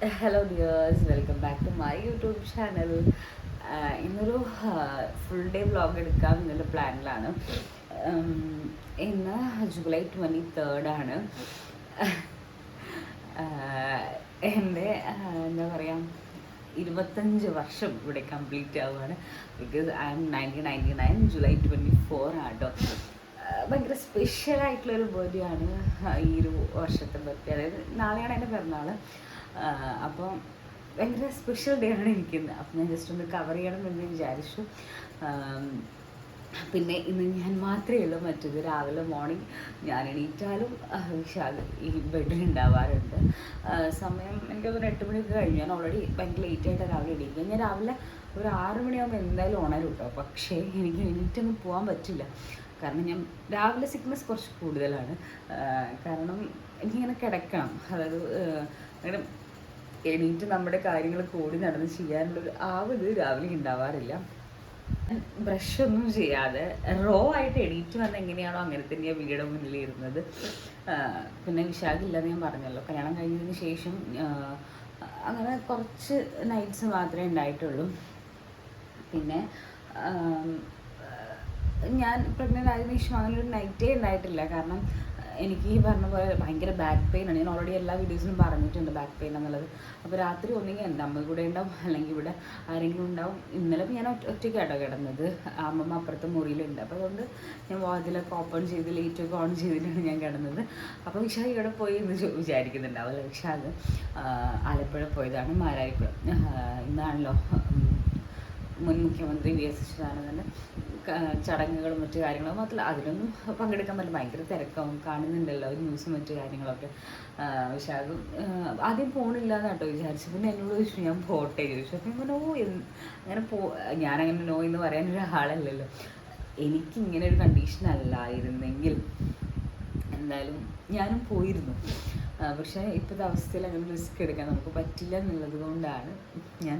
Hello dears welcome back to my YouTube channel ഇന്നൊരു full day vlog എടുക്കാം എന്നുള്ള പ്ലാനിലാണ് ഇന്ന് ജൂലൈ ട്വന്റി തേർഡാണ് എന്റെ എന്താ പറയുക ഇരുപത്തഞ്ച് വർഷം ഇവിടെ കംപ്ലീറ്റ് ആവുകയാണ്. Because I am nineteen ninety nine July twenty four ആട്ടോ ഭയങ്കര സ്പെഷ്യലായിട്ടുള്ളൊരു ബർത്ത്ഡേ ആണ് ഈ ഒരു വർഷത്തെ ബർത്ത്ഡേ അതായത് നാളെയാണ് എന്റെ പിറന്നാൾ അപ്പോൾ ഭയങ്കര സ്പെഷ്യൽ ഡേ ആണ് എനിക്കിന്ന്. അപ്പം ഞാൻ ജസ്റ്റ് ഒന്ന് കവർ ചെയ്യണം എന്ന് വിചാരിച്ചു. പിന്നെ ഇന്ന് ഞാൻ മാത്രമേ ഉള്ളൂ. മറ്റത് രാവിലെ മോർണിംഗ് ഞാൻ എണീറ്റാലും വിശാൽ ഈ ബെഡിൽ ഉണ്ടാവാറുണ്ട്. സമയം എനിക്ക് ഒരു എട്ട് മണിയൊക്കെ കഴിഞ്ഞു. ഞാൻ ഓൾറെഡി ഭയങ്കര ലേറ്റ് ആയിട്ട് രാവിലെ എണീക്കുക ഞാൻ രാവിലെ ഒരു ആറ് മണിയാകുമ്പോൾ എന്തായാലും ഉണരും കേട്ടോ പക്ഷേ എനിക്ക് എണീറ്റൊന്നും പോകാൻ പറ്റില്ല. കാരണം ഞാൻ രാവിലെ സിക്നസ് കുറച്ച് കൂടുതലാണ്. കാരണം എനിക്കിങ്ങനെ കിടക്കണം. അതായത് എണീറ്റ് നമ്മുടെ കാര്യങ്ങൾ കൂടി നടന്ന് ചെയ്യാനുള്ളൊരു ആവത് രാവിലെ ഉണ്ടാവാറില്ല ബ്രഷ് ഒന്നും ചെയ്യാതെ റോ ആയിട്ട് എണീറ്റ് വന്ന എങ്ങനെയാണോ അങ്ങനെ തന്നെയാണ് വീട് മുന്നിൽ ഇരുന്നത് പിന്നെ വിശാഖില്ലെന്ന് ഞാൻ പറഞ്ഞല്ലോ കല്യാണം കഴിഞ്ഞതിന് ശേഷം അങ്ങനെ കുറച്ച് നൈറ്റ്സ് മാത്രമേ ഉണ്ടായിട്ടുള്ളൂ പിന്നെ ഞാൻ പ്രഗ്നന്റ് ആയതിനു ശേഷം അങ്ങനെ ഒരു നൈറ്റേ ഉണ്ടായിട്ടില്ല കാരണം എനിക്ക് ഈ പറഞ്ഞ പോലെ ഭയങ്കര ബാക്ക് പെയിൻ ആണ്. ഞാൻ ഓൾറെഡി എല്ലാ വീഡിയോസിലും പറഞ്ഞിട്ടുണ്ട് ബാക്ക് പെയിൻ എന്നുള്ളത്. അപ്പോൾ രാത്രി ഒന്നെങ്കിൽ എന്റെ അമ്മ കൂടെ ഉണ്ടാവും അല്ലെങ്കിൽ ഇവിടെ ആരെങ്കിലും ഉണ്ടാവും. ഇന്നലെ ഞാൻ ഒറ്റയ്ക്ക് ഒറ്റയ്ക്കാട്ടോ കിടന്നത്. അമ്മമ്മ അപ്പുറത്തെ മുറിയിലുണ്ട്. അപ്പോൾ അതുകൊണ്ട് ഞാൻ വാതിലൊക്കെ ഓപ്പൺ ചെയ്ത് ലൈറ്റൊക്കെ ഓൺ ചെയ്തിട്ടാണ് ഞാൻ കിടന്നത്. അപ്പോൾ വിശാഖ് ഇവിടെ പോയി എന്ന് ചോ- വിചാരിക്കുന്നുണ്ടാവും അല്ലേ വിശാഖ് ആലപ്പുഴ പോയതാണ് മാരായിപ്പുഴ. ഇന്നാണല്ലോ മുൻ മുഖ്യമന്ത്രി വി എസ് ശിവാനന്ദന്റെ ചടങ്ങുകളും മറ്റു കാര്യങ്ങളും മാത്രമല്ല അതിനൊന്നും പങ്കെടുക്കാൻ പറ്റില്ല ഭയങ്കര തിരക്കാവും കാണുന്നുണ്ടല്ലോ ന്യൂസും മറ്റു കാര്യങ്ങളൊക്കെ. അത് ആദ്യം പോണില്ല കേട്ടോ വിചാരിച്ചു. പിന്നെ എന്നോട് ചോദിച്ചു ഞാൻ പോട്ടെ? ചോദിച്ചു. അപ്പം ഇങ്ങനെ ഓ അങ്ങനെ പോ ഞാനങ്ങനെ നോ എന്ന് പറയാൻ ഒരാളല്ലല്ലോ. എനിക്ക് ഇങ്ങനെ ഒരു കണ്ടീഷൻ അല്ലായിരുന്നെങ്കിൽ എന്തായാലും ഞാനും പോയിരുന്നു. പക്ഷേ ഇപ്പോഴത്തെ അവസ്ഥയിൽ അങ്ങനെ റിസ്ക് എടുക്കാൻ നമുക്ക് പറ്റില്ല എന്നുള്ളത് കൊണ്ടാണ് ഞാൻ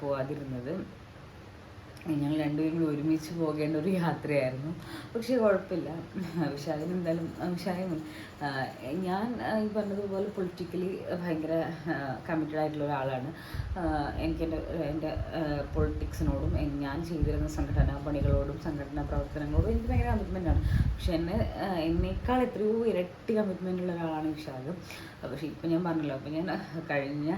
പോകാതിരുന്നത് ഞങ്ങൾ രണ്ടുപേരും കൂടി ഒരുമിച്ച് പോകേണ്ട ഒരു യാത്രയായിരുന്നു. പക്ഷേ കുഴപ്പമില്ല. വിശാഖിന് എന്തായാലും വിശാഖം ഞാൻ ഈ പറഞ്ഞതുപോലെ പൊളിറ്റിക്കലി ഭയങ്കര കമ്മിറ്റഡ് ആയിട്ടുള്ള ഒരാളാണ്. എനിക്ക് എന്റെ എന്റെ പൊളിറ്റിക്സിനോടും ഞാൻ ചെയ്തിരുന്ന സംഘടനാ പണികളോടും സംഘടനാ പ്രവർത്തനങ്ങളോടും എനിക്ക് ഭയങ്കര കമ്മിറ്റ്മെന്റ് ആണ്. പക്ഷെ എന്നെ എന്നേക്കാൾ എത്രയോ ഇരട്ടി കമ്മിറ്റ്മെന്റ് ഉള്ള ഒരാളാണ് വിശാഖ് പക്ഷേ ഇപ്പം ഞാൻ പറഞ്ഞല്ലോ അപ്പം ഞാൻ കഴിഞ്ഞ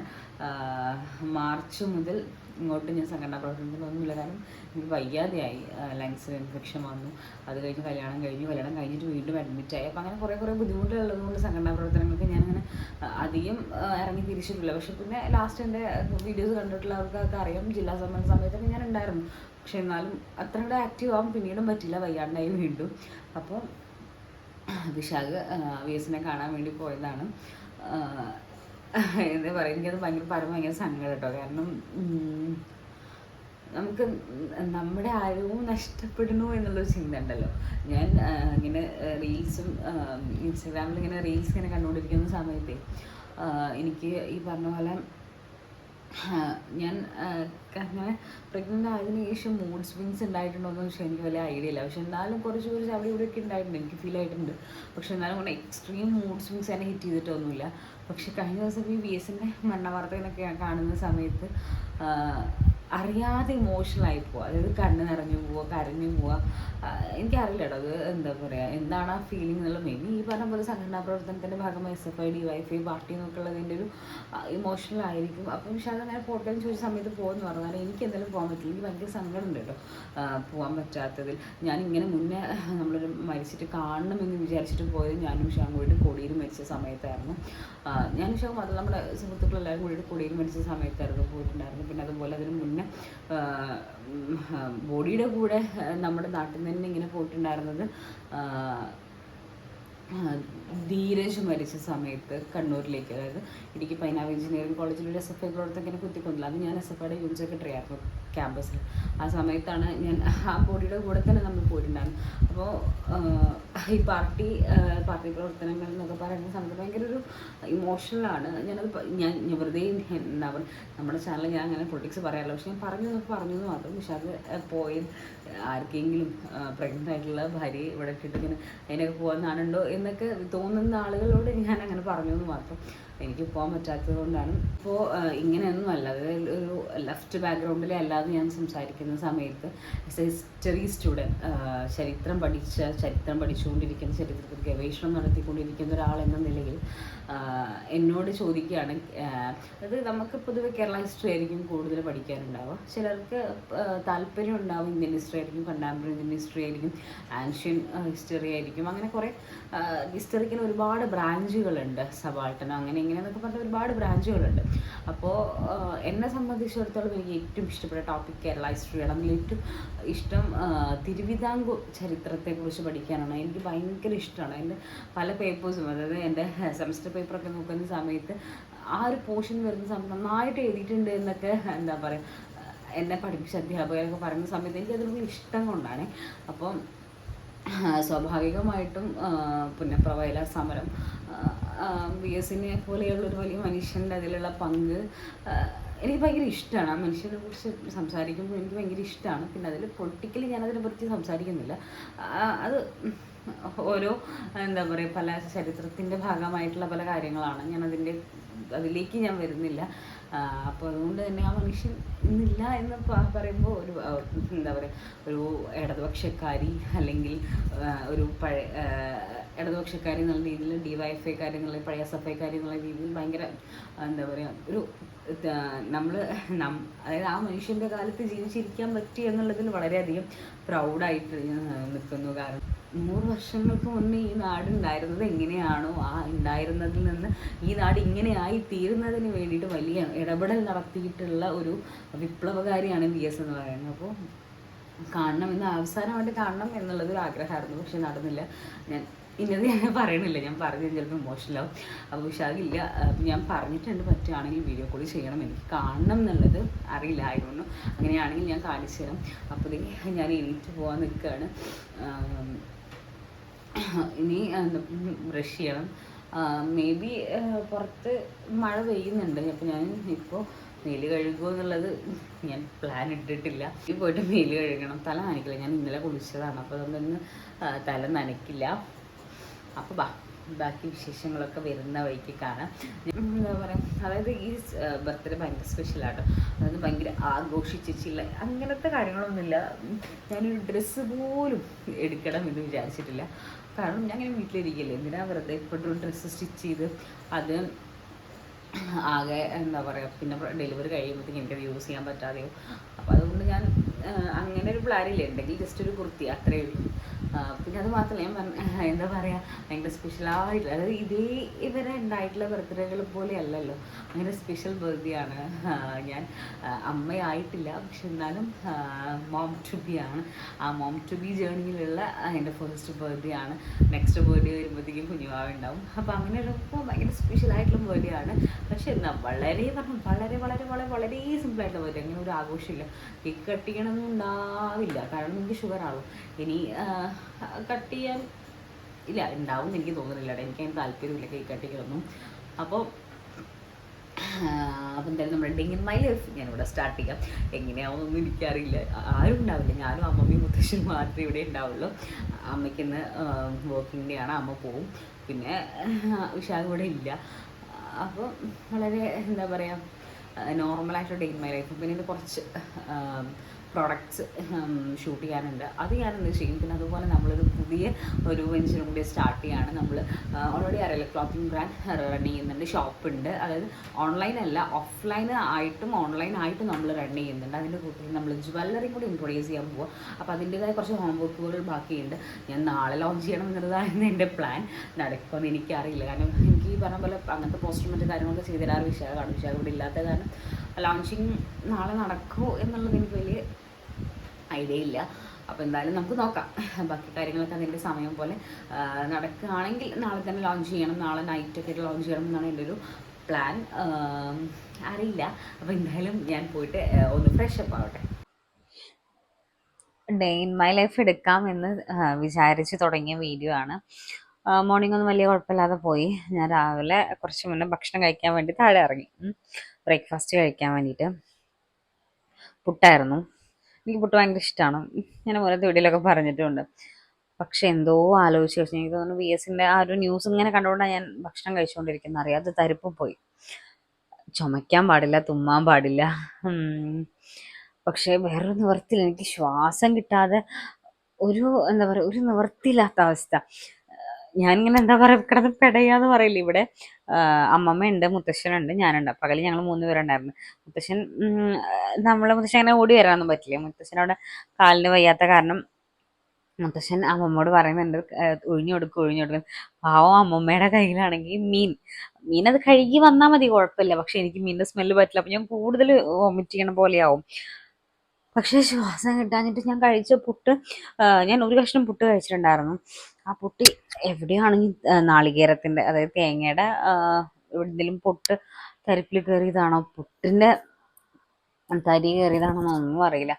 മാർച്ച് മുതൽ ഇങ്ങോട്ട് ഞാൻ സംഘടനാ പ്രവർത്തനത്തിലൊന്നുമില്ല കാരണം എനിക്ക് വയ്യാതെയായി. ലങ്സ് ഇൻഫെക്ഷൻ വന്നു. അത് കഴിഞ്ഞ് കല്യാണം കഴിഞ്ഞു. കല്യാണം കഴിഞ്ഞിട്ട് വീണ്ടും അഡ്മിറ്റായി അപ്പോൾ അങ്ങനെ കുറേ കുറേ ബുദ്ധിമുട്ടുള്ളത് കൊണ്ട് സംഘടനാ പ്രവർത്തനങ്ങൾക്ക് ഞാനങ്ങനെ അധികം ഇറങ്ങി തിരിച്ചിട്ടില്ല. പക്ഷെ പിന്നെ ലാസ്റ്റ് എന്റെ വീഡിയോസ് കണ്ടിട്ടുള്ളവർക്കൊക്കെ അറിയാം. ജില്ലാ സമ്മേളന സമയത്തൊക്കെ ഞാൻ ഉണ്ടായിരുന്നു. പക്ഷെ എന്നാലും അത്ര കൂടെ ആക്റ്റീവ് ആവാൻ പിന്നീടും പറ്റില്ല. വയ്യാണ്ടായി വീണ്ടും. അപ്പോൾ വിശാഖ് വി എസിനെ കാണാൻ വേണ്ടി പോയതാണ്. ആ, എന്താ പറയുക എനിക്കത് ഭയങ്കര പരം ഭയങ്കര സങ്കടം കേട്ടോ. കാരണം നമുക്ക് നമ്മുടെ ആരോഗ്യം നഷ്ടപ്പെടുന്നു എന്നുള്ളൊരു ചിന്ത ഉണ്ടല്ലോ. ഞാൻ ഇങ്ങനെ റീൽസും ഇൻസ്റ്റാഗ്രാമിൽ ഇങ്ങനെ റീൽസ് ഇങ്ങനെ കണ്ടുകൊണ്ടിരിക്കുന്ന സമയത്തെ എനിക്ക് ഈ പറഞ്ഞ പോലെ ഞാൻ അങ്ങനെ പ്രഗ്നന്റ് ആയതിനു ശേഷം മൂഡ് സ്വിങ്സ് ഉണ്ടായിട്ടുണ്ടോയെന്ന് വെച്ചാൽ എനിക്ക് വലിയ ഐഡിയ ഇല്ല. പക്ഷെ എന്നാലും കുറച്ച് കുറച്ച് അവിടെ ഇവിടെയൊക്കെ ഉണ്ടായിട്ടുണ്ട്. എനിക്ക് ഫീൽ ആയിട്ടുണ്ട്. പക്ഷെ എന്നാലും കൊണ്ട് എക്സ്ട്രീം മൂഡ് സ്വിങ്സ് എന്നെ ഹിറ്റ് ചെയ്തിട്ടൊന്നുമില്ല. പക്ഷെ കഴിഞ്ഞ ദിവസം ഈ വി എസിന്റെ മരണ കാണുന്ന സമയത്ത് അറിയാതെ ഇമോഷണൽ ആയി പോവുക അതായത് കണ്ണ് നിറഞ്ഞു പോവുക കരഞ്ഞു പോവുക എനിക്കറിയില്ല അത് എന്താ പറയുക എന്താണ് ആ ഫീലിംഗ് എന്നുള്ളത് മേ ബി ഈ പറഞ്ഞ പോലെ സംഘടനാ പ്രവർത്തനത്തിന്റെ ഭാഗമായി S F I D Y F I party എന്നൊക്കെ ഉള്ളതിന്റെ ഒരു ഇമോഷണൽ ആയിരിക്കും. അപ്പം പക്ഷേ അത് അങ്ങനെ പോട്ടെ ചോദിച്ച സമയത്ത് പോകുമെന്ന് പറഞ്ഞു. കാരണം എനിക്ക് എന്തായാലും പോകാൻ പറ്റില്ല. എനിക്ക് ഭയങ്കര സങ്കടമുണ്ട് കേട്ടോ പോകാൻ പറ്റാത്തതിൽ. ഞാൻ ഇങ്ങനെ മുന്നേ നമ്മളൊരു മരിച്ചിട്ട് കാണണമെന്ന് വിചാരിച്ചിട്ട് പോയത് ഞാനും ഷാം കൂടി കൊടിയിൽ മരിച്ച സമയത്തായിരുന്നു. ഞാൻ ഞാനും ഷാം അത് നമ്മുടെ സുഹൃത്തുക്കളെല്ലാവരും കൂടി കൊടിയിൽ മരിച്ച സമയത്തായിരുന്നു പോയിട്ടുണ്ടായിരുന്നു പിന്നെ അതുപോലെ അതിന് മുന്നേ ഉം, ബോഡിയുടെ കൂടെ നമ്മുടെ നാട്ടിൽ നിന്ന് ഇങ്ങനെ പോയിട്ടുണ്ടായിരുന്നത് ധീരജ് മരിച്ച സമയത്ത് കണ്ണൂരിലേക്ക്. അതായത് ഇടുക്കി പൈനാവ് എഞ്ചിനീയറിംഗ് കോളേജിൽ ഒരു എസ് എഫ് ഐ ഇങ്ങനെ കുത്തിക്കൊന്നില്ല അത് ഞാൻ എസ് എഫ് ഐയുടെ യൂണിറ്റ് സെക്രട്ടറി ആയിരുന്നു ക്യാമ്പസിൽ. ആ സമയത്താണ് ഞാൻ ആ ബോഡിയുടെ കൂടെ തന്നെ നമ്മൾ പോയിട്ടുണ്ടായിരുന്നു അപ്പോൾ ഈ പാർട്ടി പാർട്ടി പ്രവർത്തനങ്ങൾ എന്നൊക്കെ പറയുന്ന സമയത്ത് ഭയങ്കര ഒരു ഇമോഷണലാണ് ഞാനത് ഞാൻ വെറുതെ എന്താ നമ്മുടെ ചാനലിൽ ഞാൻ അങ്ങനെ പൊളിറ്റിക്സ് പറയാറില്ല. പക്ഷെ ഞാൻ പറഞ്ഞു പറഞ്ഞു എന്ന് മാത്രം പക്ഷെ അത് പോയി. ആർക്കെങ്കിലും പ്രഗ്നന്റ് ആയിട്ടുള്ള ഭാര്യ ഇവിടെ ഇങ്ങനെ അതിനൊക്കെ പോകുന്നതാണുണ്ടോ എന്നൊക്കെ തോന്നുന്ന ആളുകളോട് ഞാൻ അങ്ങനെ പറഞ്ഞു എന്ന് മാത്രം. എനിക്ക് പോകാൻ പറ്റാത്തത് കൊണ്ടാണ്. ഇപ്പോൾ ഇങ്ങനെയൊന്നും അല്ല. ഒരു ലെഫ്റ്റ് ബാക്ക്ഗ്രൗണ്ടിലെ അല്ലാതെ ഞാൻ സംസാരിക്കുന്ന സമയത്ത് ഹിസ്റ്ററി സ്റ്റുഡന്റ് ചരിത്രം പഠിച്ച ചരിത്രം പഠിച്ചുകൊണ്ടിരിക്കുന്ന ചരിത്രത്തിൽ ഗവേഷണം നടത്തിക്കൊണ്ടിരിക്കുന്ന ഒരാൾ എന്ന നിലയിൽ എന്നോട് ചോദിക്കുകയാണ് അത് നമുക്ക് പൊതുവെ കേരള ഹിസ്റ്ററി ആയിരിക്കും കൂടുതൽ പഠിക്കാനുണ്ടാവുക. ചിലർക്ക് താല്പര്യം ഉണ്ടാവും ഇന്ത്യൻ ഹിസ്റ്ററി ആയിരിക്കും കണ്ടാമ്പററി ഇന്ത്യൻ ഹിസ്റ്ററി ആയിരിക്കും ആൻഷ്യൻ ഹിസ്റ്ററി ആയിരിക്കും അങ്ങനെ കുറേ ഹിസ്റ്ററിക്കൽ ഒരുപാട് ബ്രാഞ്ചുകളുണ്ട് സബാൾട്ടൻ അങ്ങനെ ഇങ്ങനെ എന്നൊക്കെ പറഞ്ഞ ഒരുപാട് ബ്രാഞ്ചുകളുണ്ട് അപ്പോൾ എന്നെ സംബന്ധിച്ചിടത്തോളം എനിക്ക് ഏറ്റവും ഇഷ്ടപ്പെട്ട ടോപ്പിക് കേരള ഹിസ്റ്ററിയാണ് അതിൽ ഏറ്റവും ഇഷ്ടം തിരുവിതാംകൂർ ചരിത്രത്തെക്കുറിച്ച് പഠിക്കാനാണ്. എനിക്ക് ഭയങ്കര ഇഷ്ടമാണ്. എന്റെ പല പേപ്പേഴ്സും അതായത് എന്റെ സെമസ്റ്റർ പേപ്പറൊക്കെ നോക്കുന്ന സമയത്ത് ആ ഒരു പോർഷൻ വരുന്ന സമയത്ത് നന്നായിട്ട് എഴുതിയിട്ടുണ്ട് എന്നൊക്കെ എന്താ പറയുക എന്നെ പഠിപ്പിച്ച അധ്യാപകരൊക്കെ പറയുന്ന സമയത്ത് എനിക്ക് അതിനോട് ഇഷ്ടം കൊണ്ടാണ്. അപ്പം സ്വാഭാവികമായിട്ടും പിന്നെ പുന്നപ്രവയല സമരം ബി എസിനെ പോലെയുള്ള ഒരു വലിയ മനുഷ്യന്റെ അതിലുള്ള പങ്ക് എനിക്ക് ഭയങ്കര ഇഷ്ടമാണ്. ആ മനുഷ്യനെ കുറിച്ച് സംസാരിക്കുമ്പോൾ എനിക്ക് ഭയങ്കര ഇഷ്ടമാണ്. പിന്നെ അതിൽ പൊളിറ്റിക്കലി ഞാനതിനെ പറ്റി സംസാരിക്കുന്നില്ല. അത് ഓരോ എന്താ പറയുക പല ചരിത്രത്തിന്റെ ഭാഗമായിട്ടുള്ള പല കാര്യങ്ങളാണ്. ഞാൻ അതിന്റെ അതിലേക്ക് ഞാൻ വരുന്നില്ല. അപ്പോൾ അതുകൊണ്ട് തന്നെ ആ മനുഷ്യൻ ഇന്നില്ല എന്ന് പറയുമ്പോൾ ഒരു എന്താ പറയുക ഒരു ഇടതുപക്ഷക്കാരി അല്ലെങ്കിൽ ഒരു പഴയ ഇടതുപക്ഷക്കാരി എന്നുള്ള രീതിയിൽ ഡി വൈ എഫ് ഐ എന്നുള്ള പഴയ എസ് എഫ് ഐക്കാരി എന്നുള്ള രീതിയിൽ ഭയങ്കര എന്താ പറയുക ഒരു നമ്മൾ നം അതായത് ആ മനുഷ്യന്റെ കാലത്ത് ജീവിച്ചിരിക്കാൻ പറ്റി എന്നുള്ളതിൽ വളരെയധികം പ്രൗഡായിട്ട് നിൽക്കുന്നു. കാരണം നൂറ് വർഷങ്ങൾക്ക് മുന്നേ ഈ നാട് ഉണ്ടായിരുന്നത് എങ്ങനെയാണോ? ആ ഉണ്ടായിരുന്നതിൽ നിന്ന് ഈ നാട് ഇങ്ങനെയായി തീരുന്നതിന് വേണ്ടിയിട്ട് വലിയ ഇടപെടൽ നടത്തിയിട്ടുള്ള ഒരു വിപ്ലവകാരിയാണ് വി എസ് എന്ന് പറയുന്നത്. അപ്പോൾ കാണണം എന്ന് അവസാനമായിട്ട് കാണണം എന്നുള്ളത് ഒരു ആഗ്രഹമായിരുന്നു. പക്ഷെ നടന്നില്ല. ഞാൻ ഇന്നത് ഞാൻ പറയണില്ല. ഞാൻ പറഞ്ഞു ചിലപ്പോൾ ഇമോഷണലാവും അപ്പോൾ ഉഷാകില്ല ഞാൻ പറഞ്ഞിട്ടുണ്ട് പറ്റുകയാണെങ്കിൽ വീഡിയോ കോൾ ചെയ്യണം. എനിക്ക് കാണണം എന്നുള്ളത് അറിയില്ലായിരുന്നു അങ്ങനെയാണെങ്കിൽ ഞാൻ കാണിച്ചു തരാം. അപ്പോൾ ഞാൻ എണീറ്റ് പോകാൻ നിൽക്കുകയാണ് ഇനി ബ്രഷ് ചെയ്യണം. മേ ബി പുറത്ത് മഴ പെയ്യുന്നുണ്ട്. അപ്പോൾ ഞാൻ ഇപ്പോൾ മേൽ കഴുകുമോ എന്നുള്ളത് ഞാൻ പ്ലാൻ ഇട്ടിട്ടില്ല. ഈ പോയിട്ട് മേൽ കഴുകണം. തല നനയ്ക്കില്ല. ഞാൻ ഇന്നലെ കുളിച്ചതാണ്. അപ്പോൾ അതുകൊണ്ടൊന്ന് തല നനയ്ക്കില്ല. അപ്പോൾ ബാ ബാക്കി വിശേഷങ്ങളൊക്കെ വരുന്ന വഴിക്ക് കാണാം. എന്താ പറയുക അതായത് ഈ ബർത്ത്ഡേ ഭയങ്കര സ്പെഷ്യലാട്ടോ അതായത് ഭയങ്കര ആഘോഷിച്ചില്ല അങ്ങനത്തെ കാര്യങ്ങളൊന്നുമില്ല. ഞാനൊരു ഡ്രസ്സ് പോലും എടുക്കണം എന്ന് വിചാരിച്ചിട്ടില്ല. കാരണം ഞാൻ ഇങ്ങനെ വീട്ടിലിരിക്കില്ല. എന്തിനാ വെറുതെ ഇപ്പോഴും ഡ്രസ്സ് സ്റ്റിച്ച് ചെയ്ത് അത് ആകെ എന്താ പറയുക പിന്നെ ഡെലിവറി കഴിയുമ്പോഴത്തേക്ക് എനിക്കത് യൂസ് ചെയ്യാൻ പറ്റാതെയോ. അപ്പോൾ അതുകൊണ്ട് ഞാൻ അങ്ങനെ ഒരു പ്ലാനില്ല ഉണ്ടെങ്കിൽ ജസ്റ്റ് ഒരു കുർത്തി അത്രയേ ഉള്ളൂ. പിന്നെ അത് മാത്രമല്ല ഞാൻ പറഞ്ഞ എന്താ പറയുക ഭയങ്കര സ്പെഷ്യലായിട്ടുള്ള അതായത് ഇതേ ഇവരെ ഉണ്ടായിട്ടുള്ള ബർത്ത്ഡേകൾ പോലെ അല്ലല്ലോ. അങ്ങനെ സ്പെഷ്യൽ ബർത്ത്ഡേ ആണ്. ഞാൻ അമ്മയായിട്ടില്ല പക്ഷെ എന്നാലും മോം ടു ബി ആണ്. ആ മോം ടു ബി ജേണിയിലുള്ള എന്റെ ഫസ്റ്റ് ബർത്ത്ഡേ ആണ്. നെക്സ്റ്റ് ബർത്ത്ഡേ വരുമ്പോഴത്തേക്കും കുഞ്ഞുമാവുണ്ടാവും അപ്പോൾ അങ്ങനെ ഉള്ളപ്പോൾ ഭയങ്കര സ്പെഷ്യൽ ആയിട്ടുള്ള ബർത്ത്ഡേ ആണ്. പക്ഷെ എന്നാൽ വളരെ പറഞ്ഞു വളരെ വളരെ വളരെ വളരെ സിമ്പിൾ ആയിട്ടുള്ള ബർത്ത്ഡേ അങ്ങനെ ഒരു ആഘോഷമില്ല കേക്ക് കട്ടിക്കണമെന്നുണ്ടാവില്ല കാരണം എനിക്ക് ആവും ഇനി കട്ട് ചെയ്യാൻ ഇല്ല ഉണ്ടാവും എനിക്ക് തോന്നുന്നില്ല. എനിക്ക് അതിന് താല്പര്യമില്ല കേക്ക് കട്ട് ചെയ്യണമെന്നും അപ്പോൾ അപ്പം എന്തായാലും നമ്മുടെ ഡേ ഇൻ മൈ ലൈഫ് ഞാനിവിടെ സ്റ്റാർട്ട് ചെയ്യാം. എങ്ങനെയാവുമെന്നൊന്നും എനിക്കറിയില്ല. ആരും ഉണ്ടാവില്ല. ഞാനും അമ്മമ്മയും മുത്തശ്ശനും മാത്രമേ ഇവിടെ ഉണ്ടാവുള്ളൂ. അമ്മയ്ക്ക് ഇന്ന് വർക്കിംഗ് ഡേ ആണ്. അമ്മ പോവും. പിന്നെ ഉഷാ ഇവിടെ ഇല്ല. അപ്പോൾ വളരെ എന്താ പറയുക നോർമലായിട്ടുള്ള ഡേ ഇൻ മൈ ലൈഫ്. പിന്നെ കുറച്ച് പ്രോഡക്ട്സ് ഷൂട്ട് ചെയ്യാനുണ്ട്. അത് ഞാൻ എന്ത് ചെയ്യും? പിന്നെ അതുപോലെ നമ്മളൊരു പുതിയ ഒരു വെഞ്ചറും കൂടി സ്റ്റാർട്ട് ചെയ്യാണ്. നമ്മൾ ഓൾറെഡി അറിയില്ല ക്ലോത്തിങ് ബ്രാൻഡ് റൺ ചെയ്യുന്നുണ്ട് ഷോപ്പുണ്ട് അതായത് ഓൺലൈൻ അല്ല ഓഫ്ലൈൻ ആയിട്ടും ഓൺലൈൻ ആയിട്ടും നമ്മൾ റൺ ചെയ്യുന്നുണ്ട്. അതിന്റെ കൂട്ടത്തിൽ നമ്മൾ ജ്വല്ലറി കൂടി ഇൻട്രൊഡ്യൂസ് ചെയ്യാൻ പോവുക അപ്പോൾ അതിന്റെതായ കുറച്ച് ഹോം വർക്കുകൾ ബാക്കിയുണ്ട്. ഞാൻ നാളെ ലോഞ്ച് ചെയ്യണം എന്നുള്ളതാണ് എന്റെ പ്ലാൻ നടക്കുമെന്ന് എനിക്കറിയില്ല. കാരണം എനിക്ക് ഈ പറഞ്ഞ പോലെ അങ്ങനത്തെ പോസ്റ്റർ മറ്റു കാര്യങ്ങളൊക്കെ ചെയ്തു തരാറ് വിശാഖമാണ് വിശാഖ ഇവിടെ ഇല്ലാത്ത കാരണം ലോഞ്ചിങ് നാളെ നടക്കുമോ എന്നുള്ളത് എനിക്ക് വലിയ ഐഡിയ ഇല്ല അപ്പോൾ എന്തായാലും നമുക്ക് നോക്കാം. ബാക്കി കാര്യങ്ങളൊക്കെ അതിന്റെ സമയം പോലെ നടക്കുകയാണെങ്കിൽ നാളെ തന്നെ ലോഞ്ച് ചെയ്യണം. നാളെ നൈറ്റൊക്കെ ലോഞ്ച് ചെയ്യണം എന്നാണ് എന്റെ ഒരു പ്ലാൻ അറിയില്ല. അപ്പോൾ എന്തായാലും ഞാൻ പോയിട്ട് ഒന്ന് ഫ്രഷ് അപ്പ് ആവട്ടെ. ഡേ ഇൻ മൈ ലൈഫ് എടുക്കാം എന്ന് വിചാരിച്ച് തുടങ്ങിയ വീഡിയോ ആണ്. മോർണിംഗ് ഒന്നും വലിയ കുഴപ്പമില്ലാതെ പോയി. ഞാൻ രാവിലെ കുറച്ച് മുന്നേ ഭക്ഷണം കഴിക്കാൻ വേണ്ടി താഴെ ഇറങ്ങി. ബ്രേക്ക്ഫാസ്റ്റ് കഴിക്കാൻ വേണ്ടിയിട്ട്. പുട്ടായിരുന്നു. എനിക്ക് പുട്ട് ഭയങ്കര ഇഷ്ടമാണ് ഞാൻ ഓരോ വീഡിയോയിലൊക്കെ പറഞ്ഞിട്ടുണ്ട്. പക്ഷെ എന്തോ ആലോചിച്ച് വെച്ചു എനിക്ക് തോന്നുന്നു ബി എസിന്റെ ആ ഒരു ന്യൂസ് ഇങ്ങനെ കണ്ടുകൊണ്ടാണ് ഞാൻ ഭക്ഷണം കഴിച്ചുകൊണ്ടിരിക്കുന്നത് അറിയാതെ തരിപ്പ് പോയി. ചുമയ്ക്കാൻ പാടില്ല തുമ്മാൻ പാടില്ല. പക്ഷേ വേറൊരു നിവർത്തിയില്ല എനിക്ക് ശ്വാസം കിട്ടാതെ ഒരു എന്താ പറയുക ഒരു നിവർത്തിയില്ലാത്ത അവസ്ഥ. ഞാനിങ്ങനെ എന്താ പറയുക കിടന്ന് പെടയാന്ന് പറയില്ല ഇവിടെ. അമ്മമ്മയുണ്ട് മുത്തശ്ശനുണ്ട് ഞാനുണ്ട്. പകൽ ഞങ്ങൾ മൂന്ന് പേരുണ്ടായിരുന്നു. മുത്തശ്ശൻ നമ്മളെ മുത്തശ്ശൻ അങ്ങനെ ഓടി വരാനൊന്നും പറ്റില്ല. മുത്തശ്ശനവിടെ കാലിന് വയ്യാത്ത കാരണം മുത്തശ്ശൻ അമ്മമ്മോട് പറയുന്നുണ്ട് ഒഴിഞ്ഞു കൊടുക്കും ഒഴിഞ്ഞു കൊടുക്കും. പാവം അമ്മമ്മയുടെ കയ്യിലാണെങ്കിൽ മീൻ. മീൻ അത് കഴുകി വന്നാൽ മതി കുഴപ്പമില്ല. പക്ഷെ എനിക്ക് മീനിന്റെ സ്മെല്ല് പറ്റില്ല. അപ്പം ഞാൻ കൂടുതൽ വോമിറ്റ് ചെയ്യണ പോലെയാവും. പക്ഷേ ശ്വാസം കിട്ടാഞ്ഞിട്ട് ഞാൻ കഴിച്ച പുട്ട് ഞാൻ ഒരു കഷ്ണം പുട്ട് കഴിച്ചിട്ടുണ്ടായിരുന്നു. ആ പുട്ടി എവിടെയാണെങ്കിൽ നാളികേരത്തിന്റെ അതായത് തേങ്ങയുടെ എവിടെയെങ്കിലും പൊട്ട് തരിപ്പിൽ കയറിയതാണോ പൊട്ടിന്റെ തരി കയറിയതാണോ ഒന്നും അറിയില്ല.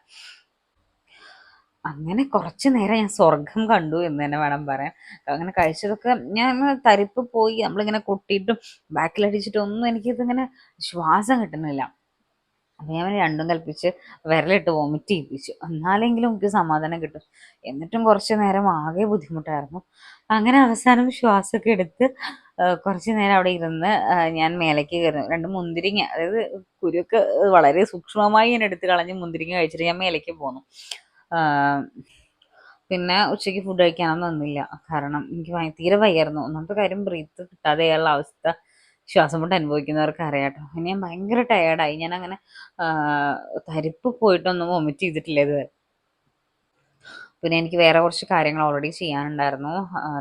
അങ്ങനെ കുറച്ച് നേരം ഞാൻ സ്വർഗം കണ്ടു എന്ന് തന്നെ വേണം പറയാൻ. അങ്ങനെ കഴിച്ചതൊക്കെ ഞാൻ തരിപ്പ് പോയി നമ്മളിങ്ങനെ കൊട്ടിയിട്ടും ബാക്കിലടിച്ചിട്ടും ഒന്നും എനിക്കിതിങ്ങനെ ശ്വാസം കിട്ടുന്നില്ല. അപ്പം ഞാൻ രണ്ടും കൽപ്പിച്ച് വിരലിട്ട് വോമിറ്റ് ചെയ്യിപ്പിച്ചു. എന്നാലെങ്കിലും എനിക്ക് സമാധാനം കിട്ടും. എന്നിട്ടും കുറച്ച് നേരം ആകെ ബുദ്ധിമുട്ടായിരുന്നു. അങ്ങനെ അവസാനം ശ്വാസമൊക്കെ എടുത്ത് കുറച്ച് നേരം അവിടെ ഇരുന്ന് ഞാൻ മേലേക്ക് കയറുന്നു. രണ്ട് മുന്തിരിങ്ങ അതായത് കുരുക്ക് വളരെ സൂക്ഷ്മമായി ഞാൻ എടുത്ത് കളഞ്ഞ് മുന്തിരിങ്ങ കഴിച്ചിട്ട് ഞാൻ മേലേക്ക് പോന്നു. പിന്നെ ഉച്ചയ്ക്ക് ഫുഡ് കഴിക്കാനൊന്നും വന്നില്ല കാരണം എനിക്ക് തീരെ വയ്യായിരുന്നു. ഒന്നാമത്തെ കാര്യം ബ്രീത്ത് കിട്ടാതെയുള്ള അവസ്ഥ. ശ്വാസം മുട്ട് അനുഭവിക്കുന്നവർക്ക് അറിയാട്ടോ. പിന്നെ ഞാൻ ഭയങ്കര ടയേർഡായി ഞാൻ അങ്ങനെ തരിപ്പ് പോയിട്ടൊന്നും വൊമിറ്റ് ചെയ്തിട്ടില്ല ഇതുവരെ. പിന്നെ എനിക്ക് വേറെ കുറച്ച് കാര്യങ്ങൾ ഓൾറെഡി ചെയ്യാനുണ്ടായിരുന്നു.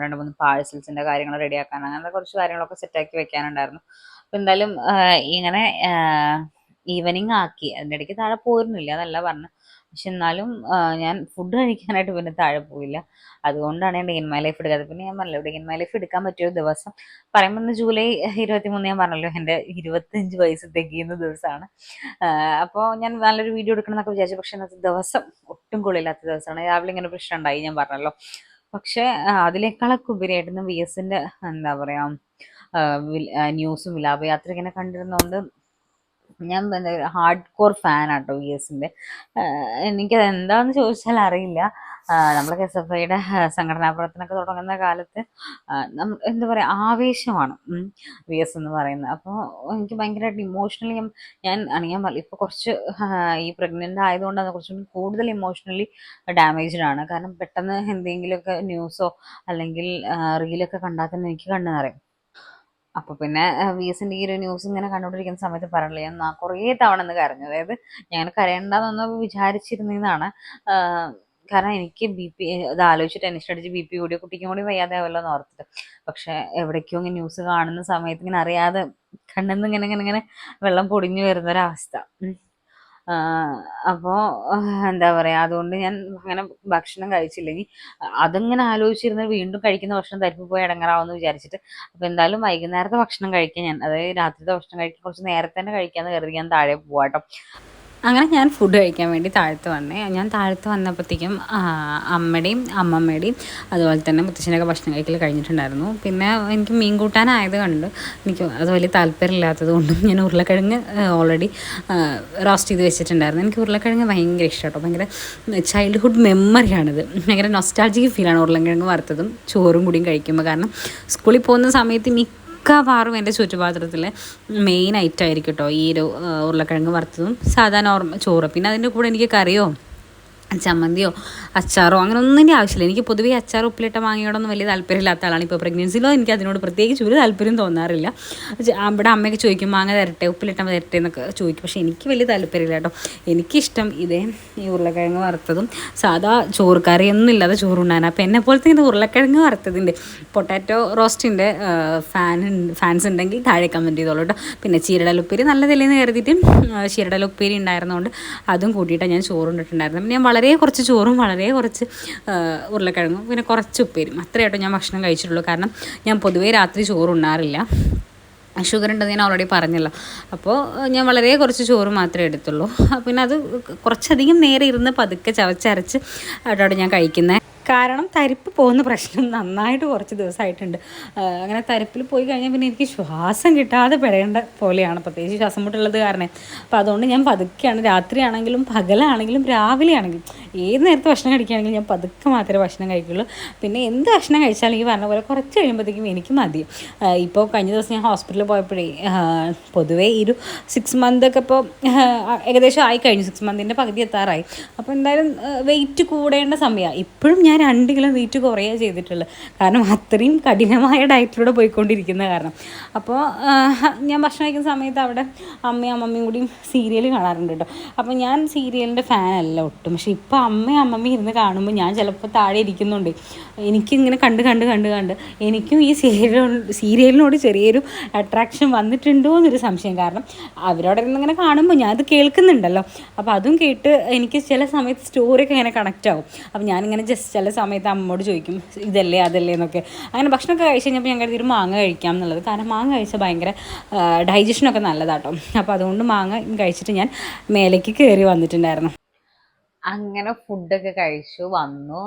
രണ്ട് മൂന്ന് പാഴ്സൽസിന്റെ കാര്യങ്ങൾ റെഡിയാക്കാൻ. അങ്ങനത്തെ കുറച്ച് കാര്യങ്ങളൊക്കെ സെറ്റാക്കി വെക്കാനുണ്ടായിരുന്നു. അപ്പം എന്തായാലും ഇങ്ങനെ ഈവനിങ് ആക്കി. അതിന്റെ ഇടയ്ക്ക് താഴെ പോയിരുന്നില്ല എന്നല്ല പറഞ്ഞു പക്ഷെ എന്നാലും ഞാൻ ഫുഡ് കഴിക്കാനായിട്ട് പിന്നെ താഴെ പോയില്ല. അതുകൊണ്ടാണ് ഞാൻ ഡേ മൈ ലൈഫ് എടുക്കാത്തത്. പിന്നെ ഞാൻ പറഞ്ഞല്ലോ ഡേ മൈ ലൈഫ് എടുക്കാൻ പറ്റിയ ദിവസം. പറയുമ്പോൾ ഇന്ന് ജൂലൈ ഇരുപത്തി മൂന്ന് ഞാൻ പറഞ്ഞല്ലോ എന്റെ ഇരുപത്തഞ്ച് വയസ്സ് തികയുന്ന ദിവസമാണ് അപ്പോൾ ഞാൻ നല്ലൊരു വീഡിയോ എടുക്കണം എന്നൊക്കെ വിചാരിച്ചു. പക്ഷെ അന്നത്തെ ദിവസം ഒട്ടും കൊള്ളില്ലാത്ത ദിവസമാണ്. രാവിലെ ഇങ്ങനെ പ്രശ്നം ഉണ്ടായി ഞാൻ പറഞ്ഞല്ലോ. പക്ഷേ അതിനേക്കാളൊക്കെ ഉപരിയായിട്ട് വി എസിന്റെ എന്താ പറയുക ന്യൂസും വിലാപയാത്ര ഇങ്ങനെ കണ്ടിരുന്നതുകൊണ്ട് ഞാൻ ഹാർഡ് കോർ ഫാൻ ആട്ടോ വി എസിന്റെ എനിക്കത് എന്താണെന്ന് ചോദിച്ചാൽ അറിയില്ല. നമ്മൾ കെ എസ് എഫ് ഐയുടെ സംഘടനാ പ്രവർത്തനമൊക്കെ തുടങ്ങുന്ന കാലത്ത് എന്താ പറയുക ആവേശമാണ് വി എസ് എന്ന് പറയുന്നത്. അപ്പോൾ എനിക്ക് ഭയങ്കരമായിട്ട് ഇമോഷണലി ഞാൻ ഞാൻ ഇപ്പോൾ കുറച്ച് ഈ പ്രഗ്നന്റ് ആയതുകൊണ്ട് അത് കുറച്ചും കൂടുതൽ ഇമോഷണലി ഡാമേജ്ഡ് ആണ്. കാരണം പെട്ടെന്ന് എന്തെങ്കിലുമൊക്കെ ന്യൂസോ അല്ലെങ്കിൽ റീലൊക്കെ കണ്ടാൽ തന്നെ എനിക്ക് കണ്ണു നിറയും. അപ്പോൾ പിന്നെ വി എസിന്റെ ഈ ഒരു ന്യൂസ് ഇങ്ങനെ കണ്ടുകൊണ്ടിരിക്കുന്ന സമയത്ത് പറഞ്ഞില്ല ഞാൻ കുറേ തവണ എന്ന് കരഞ്ഞു. അതായത് ഞാൻ കരയണ്ടെന്നൊന്ന് വിചാരിച്ചിരുന്നതാണ് കാരണം എനിക്ക് ബി പി ഇത് ആലോചിച്ച് ടെൻഷൻ അടിച്ച് ബി പി കൂടിയ കുട്ടിക്കും കൂടി വയ്യാതെ ആവല്ലോ എന്ന് ഓർത്തിട്ട്. പക്ഷെ എവിടേക്കോ ഇങ്ങനെ ന്യൂസ് കാണുന്ന സമയത്ത് ഇങ്ങനെ അറിയാതെ കണ്ണെന്ന് ഇങ്ങനെ ഇങ്ങനെ ഇങ്ങനെ വെള്ളം പൊടിഞ്ഞു വരുന്നൊരവസ്ഥ അപ്പോൾ എന്താ പറയുക അതുകൊണ്ട് ഞാൻ അങ്ങനെ ഭക്ഷണം കഴിച്ചില്ലെങ്കിൽ അതങ്ങനെ ആലോചിച്ചിരുന്ന് വീണ്ടും കഴിക്കുന്ന ഭക്ഷണം തരിപ്പ് പോയി ഇടങ്ങറാവെന്ന് വിചാരിച്ചിട്ട് അപ്പോൾ എന്തായാലും വൈകുന്നേരത്തെ ഭക്ഷണം കഴിക്കാൻ ഞാൻ. അതായത് രാത്രിത്തെ ഭക്ഷണം കഴിക്കാൻ കുറച്ച് നേരത്തെ തന്നെ കഴിക്കാമെന്ന് കരുതി ഞാൻ താഴെ പോവാട്ടോ. അങ്ങനെ ഞാൻ ഫുഡ് കഴിക്കാൻ വേണ്ടി താഴത്ത് വന്നേ. ഞാൻ താഴത്ത് വന്നപ്പോഴത്തേക്കും അമ്മയുടെയും അമ്മമ്മയുടെയും അതുപോലെ തന്നെ മുത്തശ്ശനൊക്കെ ഭക്ഷണം കഴിക്കൽ കഴിഞ്ഞിട്ടുണ്ടായിരുന്നു. പിന്നെ എനിക്ക് മീൻ കൂട്ടാനായത് കണ്ട് എനിക്ക് അത് വലിയ താല്പര്യമില്ലാത്തത് കൊണ്ടും ഞാൻ ഉരുളക്കിഴങ്ങ് ഓൾറെഡി റോസ്റ്റ് ചെയ്ത് വെച്ചിട്ടുണ്ടായിരുന്നു. എനിക്ക് ഉരുളക്കിഴങ്ങ് ഭയങ്കര ഇഷ്ടം കേട്ടോ ഭയങ്കര ചൈൽഡ്ഹുഡ് മെമ്മറിയാണിത് ഭയങ്കര നൊസ്റ്റാൾജിക്ക് ഫീലാണ് ഉരുളക്കിഴങ്ങ് വറുത്തതും ചോറും കൂടിയും കഴിക്കുമ്പോൾ. കാരണം സ്കൂളിൽ പോകുന്ന സമയത്ത് മിക്ക മിക്കവാറും എന്റെ ചുറ്റുപാത്രത്തിൽ മെയിൻ ഐറ്റം ആയിരിക്കും കേട്ടോ ഈ ഒരു ഉരുളക്കിഴങ്ങ് വറുത്തതും സാധാ നോർമൽ ചോറ്. പിന്നെ അതിന്റെ കൂടെ എനിക്ക് കറിയോ? ചമ്മന്തിയോ അച്ചാറോ അങ്ങനെ ഒന്നിന്റെ ആവശ്യമില്ല. എനിക്ക് പൊതുവേ അച്ചാർ ഉപ്പിലിട്ട മാങ്ങയോടൊന്നും വലിയ താല്പര്യമില്ലാത്ത ആളാണ് ഇപ്പോൾ പ്രഗ്നൻസിയിലോ എനിക്ക് അതിനോട് പ്രത്യേകിച്ച് ഒരു താല്പര്യം തോന്നാറില്ല. ഇവിടെ അമ്മയൊക്കെ ചോദിക്കും മാങ്ങ തരട്ടെ ഉപ്പിലിട്ട തരട്ടെ എന്നൊക്കെ ചോദിക്കും. പക്ഷേ എനിക്ക് വലിയ താല്പര്യമില്ല കേട്ടോ. എനിക്കിഷ്ടം ഇതേ ഈ ഉരുളക്കിഴങ്ങ് വറുത്തതും സാധാ ചോറ് കറിയൊന്നും ഇല്ലാതെ ചോറുണ്ടാകാൻ അപ്പോൾ എന്നെ പോലത്തെ ഇത് ഉരുളക്കിഴങ്ങ് വറുത്തതിന്റെ പൊട്ടാറ്റോ റോസ്റ്റിന്റെ ഫാൻ ഫാൻസ് ഉണ്ടെങ്കിൽ താഴെ കമന്റ് ചെയ്തോളൂ കേട്ടോ. പിന്നെ ചീരടലുപ്പേരി നല്ലതല്ലേന്ന് കരുതിയിട്ട് ചീരടലുപ്പേരി ഉണ്ടായിരുന്നതുകൊണ്ട് അതും കൂട്ടിയിട്ടാണ് ഞാൻ ചോറുണ്ടിട്ടുണ്ടായിരുന്നു ഞാൻ വളരെ കുറച്ച് ചോറും വളരെ കുറച്ച് ഉരുളക്കിഴങ്ങും പിന്നെ കുറച്ച് ഉപ്പേരും അത്രയായിട്ടും ഞാൻ ഭക്ഷണം കഴിച്ചിട്ടുള്ളൂ. കാരണം ഞാൻ പൊതുവേ രാത്രി ചോറുണ്ണാറില്ല ഷുഗർ ഉണ്ടെന്ന് ഞാൻ ഓൾറെഡി പറഞ്ഞല്ലോ. അപ്പോൾ ഞാൻ വളരെ കുറച്ച് ചോറ് മാത്രമേ എടുത്തുള്ളൂ. പിന്നെ അത് കുറച്ചധികം നേരെ ഇരുന്ന് പതുക്കെ ചവച്ചരച്ച് അവിടെ ഞാൻ കഴിക്കുന്നത് കാരണം തരിപ്പ് പോകുന്ന പ്രശ്നം നന്നായിട്ട് കുറച്ച് ദിവസമായിട്ടുണ്ട്. അങ്ങനെ തരിപ്പിൽ പോയി കഴിഞ്ഞാൽ പിന്നെ എനിക്ക് ശ്വാസം കിട്ടാതെ പെടേണ്ട പോലെയാണ് പ്രത്യേകിച്ച് ശ്വാസം മുട്ടുള്ളത് കാരണം. അപ്പോൾ അതുകൊണ്ട് ഞാൻ പതുക്കെയാണ്. രാത്രിയാണെങ്കിലും പകലാണെങ്കിലും രാവിലെ ആണെങ്കിലും ഏത് നേരത്തെ ഭക്ഷണം കഴിക്കുകയാണെങ്കിൽ ഞാൻ പതുക്കെ മാത്രമേ ഭക്ഷണം കഴിക്കുള്ളൂ. പിന്നെ എന്ത് ഭക്ഷണം കഴിച്ചാലും ഈ പറഞ്ഞ പോലെ കുറച്ച് കഴിയുമ്പോഴത്തേക്കും എനിക്ക് മതി. ഇപ്പോൾ കഴിഞ്ഞ ദിവസം ഞാൻ ഹോസ്പിറ്റലിൽ പോയപ്പോഴേ പൊതുവേ ഈ ഒരു സിക്സ് മന്ത് ഒക്കെ ഇപ്പോൾ ഏകദേശം ആയി കഴിഞ്ഞു. സിക്സ് മന്തിന്റെ പകുതി എത്താറായി. അപ്പോൾ എന്തായാലും വെയിറ്റ് കൂടേണ്ട സമയമാണ് ഇപ്പോഴും ഞാൻ രണ്ട് കിലോ വെയിറ്റ് കുറയുക ചെയ്തിട്ടുള്ളത് കാരണം അത്രയും കഠിനമായ ഡയറ്റിലൂടെ പോയിക്കൊണ്ടിരിക്കുന്ന കാരണം. അപ്പോൾ ഞാൻ ഭക്ഷണം കഴിക്കുന്ന സമയത്ത് അവിടെ അമ്മയും അമ്മയും കൂടിയും സീരിയൽ കാണാറുണ്ട് കേട്ടോ. അപ്പോൾ ഞാൻ സീരിയലിന്റെ ഫാനല്ല ഒട്ടും. പക്ഷേ ഇപ്പോൾ അമ്മയും അമ്മമ്മയും ഇരുന്ന് കാണുമ്പോൾ ഞാൻ ചിലപ്പോൾ താഴെ ഇരിക്കുന്നുണ്ട്. എനിക്കിങ്ങനെ കണ്ട് കണ്ട് കണ്ട് കണ്ട് എനിക്കും ഈ സീരിയൽ സീരിയലിനോട് ചെറിയൊരു അട്രാക്ഷൻ വന്നിട്ടുണ്ടോ എന്നൊരു സംശയം. കാരണം അവരോടെ ഇങ്ങനെ കാണുമ്പോൾ ഞാൻ അത് കേൾക്കുന്നുണ്ടല്ലോ. അപ്പോൾ അതും കേട്ട് എനിക്ക് ചില സമയത്ത് സ്റ്റോറിയൊക്കെ ഇങ്ങനെ കണക്റ്റ് ആവും. അപ്പോൾ ഞാനിങ്ങനെ ജസ്റ്റ് ചില സമയത്ത് അമ്മയോട് ചോദിക്കും ഇതല്ലേ അതല്ലേ എന്നൊക്കെ. അങ്ങനെ ഭക്ഷണമൊക്കെ കഴിച്ച് കഴിഞ്ഞപ്പോൾ ഞാൻ കരുതി ഒരു മാങ്ങ കഴിക്കാം എന്നുള്ളത് കാരണം മാങ്ങ കഴിച്ചാൽ ഭയങ്കര ഡൈജഷനൊക്കെ നല്ലതാട്ടോ. അപ്പോൾ അതുകൊണ്ട് മാങ്ങ കഴിച്ചിട്ട് ഞാൻ മേലേക്ക് കയറി വന്നിട്ടുണ്ടായിരുന്നു. അങ്ങനെ ഫുഡൊക്കെ കഴിച്ചു വന്നു.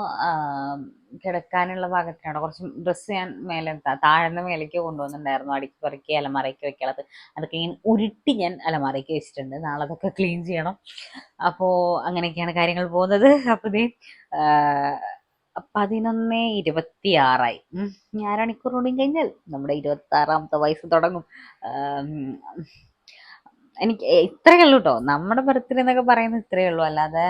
കിടക്കാനുള്ള ഭാഗത്തിനാണ്. കുറച്ച് ഡ്രസ്സ് ഞാൻ മേലെ താഴ്ന്ന മേലേക്ക് കൊണ്ടുവന്നിട്ടുണ്ടായിരുന്നു. അടിക്ക് പറക്കി അലമാരയ്ക്ക് വെക്കാനുള്ളത്. അതൊക്കെ ഞാൻ ഉരുട്ടി ഞാൻ അലമാരയ്ക്ക് വെച്ചിട്ടുണ്ട്. നാളെ അതൊക്കെ ക്ലീൻ ചെയ്യണം. അപ്പോൾ അങ്ങനെയൊക്കെയാണ് കാര്യങ്ങൾ പോകുന്നത്. അപ്പോൾ ഇത് പതിനൊന്ന് ഇരുപത്തിയാറായി. ഞാൻ അരമണിക്കൂർ കഴിഞ്ഞാൽ നമ്മുടെ ഇരുപത്തി ആറാമത്തെ വയസ്സ് തുടങ്ങും. എനിക്ക് ഇത്രയേ ഉള്ളൂ കേട്ടോ നമ്മുടെ ബർത്ത്ഡേ എന്നൊക്കെ പറയുന്നത് ഇത്രയേ ഉള്ളൂ. അല്ലാതെ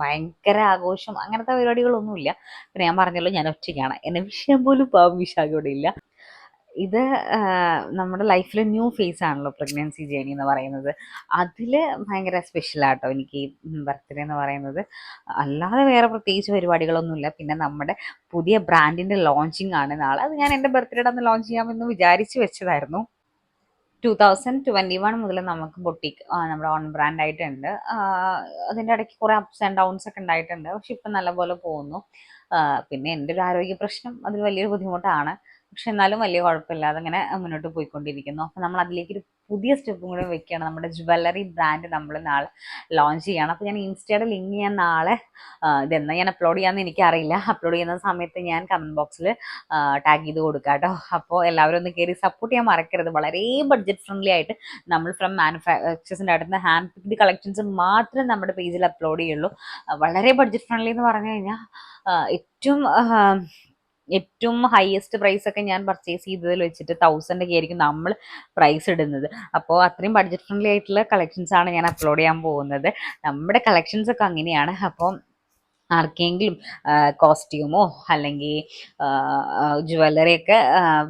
ഭയങ്കര ആഘോഷം അങ്ങനത്തെ പരിപാടികളൊന്നുമില്ല. പിന്നെ ഞാൻ പറഞ്ഞല്ലോ ഞാൻ ഒറ്റയ്ക്കാണ്. എന്നെ വിഷയം പോലും പാവം വിശാഖയോടെ ഇല്ല. ഇത് നമ്മുടെ ലൈഫിലെ ന്യൂ ഫേസ് ആണല്ലോ പ്രഗ്നൻസി ജേണി എന്ന് പറയുന്നത്. അതിൽ ഭയങ്കര സ്പെഷ്യലാട്ടോ എനിക്ക് ഈ ബർത്ത്ഡേ എന്ന് പറയുന്നത്. അല്ലാതെ വേറെ പ്രത്യേകിച്ച് പരിപാടികളൊന്നുമില്ല. പിന്നെ നമ്മുടെ പുതിയ ബ്രാൻഡിന്റെ ലോഞ്ചിങ് ആണ് നാളെ. അത് ഞാൻ എന്റെ ബർത്ത്ഡേയുടെ അന്ന് ലോഞ്ച് ചെയ്യാമെന്ന് വിചാരിച്ച് വെച്ചതായിരുന്നു. ടൂ തൗസൻഡ് ട്വന്റി വൺ മുതൽ നമുക്ക് ബൊട്ടിക്ക് നമ്മുടെ ഓൺ ബ്രാൻഡ് ആയിട്ടുണ്ട്. അതിന്റെ ഇടയ്ക്ക് കുറേ അപ്സ് ആൻഡ് ഡൗൺസ് ഒക്കെ ഉണ്ടായിട്ടുണ്ട്. പക്ഷെ ഇപ്പം നല്ലപോലെ പോകുന്നു. പിന്നെ എന്റെ ഒരു ആരോഗ്യ പ്രശ്നം അതിൽ വലിയൊരു ബുദ്ധിമുട്ടാണ്. പക്ഷെ എന്നാലും വലിയ കുഴപ്പമില്ലാതെ അങ്ങനെ മുന്നോട്ട് പോയിക്കൊണ്ടിരിക്കുന്നു. അപ്പം നമ്മൾ അതിലേക്ക് ഒരു പുതിയ സ്റ്റെപ്പും കൂടെ വെക്കുകയാണ് നമ്മുടെ ജുവല്ലറി ബ്രാൻഡ് നമ്മൾ നാളെ ലോഞ്ച് ചെയ്യണം. അപ്പോൾ ഞാൻ ഇൻസ്റ്റയുടെ ലിങ്ക് ഞാൻ നാളെ ഇതെന്നാൽ ഇതെന്നാ ഞാൻ അപ്ലോഡ് ചെയ്യാമെന്ന് എനിക്കറിയില്ല. അപ്ലോഡ് ചെയ്യുന്ന സമയത്ത് ഞാൻ കമന്റ് ബോക്സിൽ ടാഗ് ചെയ്ത് കൊടുക്കാം കേട്ടോ. അപ്പോൾ എല്ലാവരും ഒന്ന് കയറി സപ്പോർട്ട് ചെയ്യാൻ മറക്കരുത്. വളരെ ബഡ്ജറ്റ് ഫ്രണ്ട്ലി ആയിട്ട് നമ്മൾ ഫ്രം മാനുഫാക്ചേഴ്സിന്റെ അടുത്ത് ഹാൻഡ് പിക്ഡ് കളക്ഷൻസ് മാത്രം നമ്മുടെ പേജിൽ അപ്ലോഡ് ചെയ്യുള്ളൂ. വളരെ ബഡ്ജറ്റ് ഫ്രണ്ട്ലി എന്ന് പറഞ്ഞു കഴിഞ്ഞാൽ ഏറ്റവും ഏറ്റവും ഹയസ്റ്റ് പ്രൈസ് ഒക്കെ ഞാൻ പർച്ചേസ് ചെയ്തതിൽ വെച്ചിട്ട് തൗസൻഡ് ഒക്കെ ആയിരിക്കും നമ്മൾ പ്രൈസ് ഇടുന്നത്. അപ്പോൾ അത്രയും ബഡ്ജറ്റ് ഫ്രണ്ട്ലി ആയിട്ടുള്ള കളക്ഷൻസ് ആണ് ഞാൻ അപ്ലോഡ് ചെയ്യാൻ പോകുന്നത്. നമ്മുടെ കളക്ഷൻസ് ഒക്കെ അങ്ങനെയാണ്. അപ്പോൾ ആർക്കെങ്കിലും കോസ്റ്റ്യൂമോ അല്ലെങ്കിൽ ജുവല്ലറി ഒക്കെ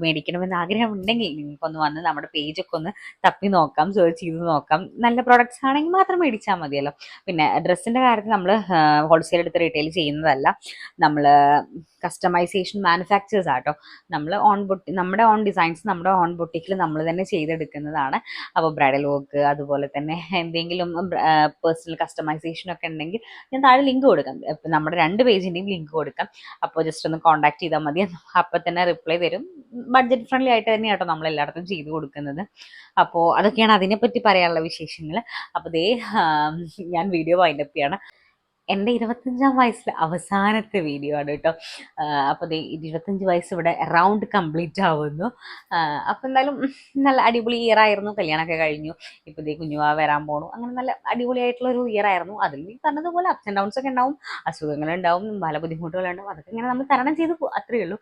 മേടിക്കണമെന്ന് ആഗ്രഹമുണ്ടെങ്കിൽ നിങ്ങൾക്കൊന്ന് വന്ന് നമ്മുടെ പേജൊക്കെ ഒന്ന് തപ്പി നോക്കാം സെർച്ച് ചെയ്ത് നോക്കാം. നല്ല പ്രോഡക്റ്റ്സ് ആണെങ്കിൽ മാത്രം മേടിച്ചാൽ മതിയല്ലോ. പിന്നെ ഡ്രസ്സിന്റെ കാര്യത്തിൽ നമ്മൾ ഹോൾസെയിൽ എടുത്ത് റീറ്റെയിൽ ചെയ്യുന്നതല്ല. നമ്മൾ കസ്റ്റമൈസേഷൻ മാനുഫാക്ചേഴ്സ് ആട്ടോ. നമ്മൾ ഓൺ ബൊട്ടി നമ്മുടെ ഓൺ ഡിസൈൻസ് നമ്മുടെ ഓൺ ബൊട്ടിക്കിൽ നമ്മൾ തന്നെ ചെയ്തെടുക്കുന്നതാണ്. അപ്പോൾ ബ്രൈഡൽ വർക്ക് അതുപോലെ തന്നെ എന്തെങ്കിലും പേഴ്സണൽ കസ്റ്റമൈസേഷൻ ഒക്കെ ഉണ്ടെങ്കിൽ ഞാൻ താഴെ ലിങ്ക് കൊടുക്കാം. നമ്മുടെ രണ്ട് പേജിന്റെയും ലിങ്ക് കൊടുക്കാം. അപ്പോൾ ജസ്റ്റ് ഒന്ന് കോൺടാക്ട് ചെയ്താൽ മതി. അപ്പം തന്നെ റിപ്ലൈ തരും. ബഡ്ജറ്റ് ഫ്രണ്ട്ലി ആയിട്ട് തന്നെയാണ് കേട്ടോ നമ്മൾ എല്ലായിടത്തും ചെയ്ത് കൊടുക്കുന്നത്. അപ്പോൾ അതൊക്കെയാണ് അതിനെപ്പറ്റി പറയാനുള്ള വിശേഷങ്ങൾ അപ്പോൾ ദേ ഞാൻ വീഡിയോ വൈൻഡപ്പ് ചെയ്യാണ്. എന്റെ ഇരുപത്തഞ്ചാം വയസ്സിലെ അവസാനത്തെ വീഡിയോ ആണ് കേട്ടോ. അപ്പോൾ ഇരുപത്തഞ്ച് വയസ്സ് ഇവിടെ റൗണ്ട് കംപ്ലീറ്റ് ആവുന്നു. അപ്പോൾ എന്തായാലും നല്ല അടിപൊളി ഇയർ ആയിരുന്നു. കല്യാണമൊക്കെ കഴിഞ്ഞു. ഇപ്പോൾ ദേ കുഞ്ഞുവാ വരാൻ പോണു. അങ്ങനെ നല്ല അടിപൊളിയായിട്ടുള്ള ഒരു ഇയർ ആയിരുന്നു. അതിൽ ഈ പറഞ്ഞതുപോലെ അപ്സ് ആൻഡ് ഡൗൺസ് ഒക്കെ ഉണ്ടാവും. അസുഖങ്ങളുണ്ടാവും പല ബുദ്ധിമുട്ടുകളുണ്ടാവും അതൊക്കെ ഇങ്ങനെ നമ്മൾ തരണം ചെയ്തു അത്രയേ ഉള്ളൂ.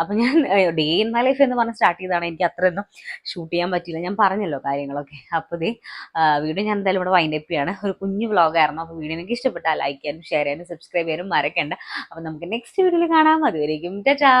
അപ്പോൾ ഞാൻ ഡേ ഇൻ മൈ ലൈഫ് എന്ന് പറഞ്ഞ് സ്റ്റാർട്ട് ചെയ്തതാണ്. എനിക്ക് അത്രയൊന്നും ഷൂട്ട് ചെയ്യാൻ പറ്റില്ല ഞാൻ പറഞ്ഞല്ലോ കാര്യങ്ങളൊക്കെ. അപ്പോൾ ഇതേ വീഡിയോ ഞാൻ എന്തായാലും ഇവിടെ വൈൻഡ് അപ്പ് ചെയ്യാണ്. ഒരു കുഞ്ഞു വ്ളോഗായിരുന്നു അപ്പോൾ വീഡിയോ എനിക്ക് ഇഷ്ടപ്പെട്ടാൽ ലൈക്ക് ചെയ്യാനും ഷെയർ ചെയ്യാനും സബ്സ്ക്രൈബ് ചെയ്യാനും മറക്കണ്ട. അപ്പോൾ നമുക്ക് നെക്സ്റ്റ് വീഡിയോയിൽ കാണാം. അതുവരേക്കും ടാ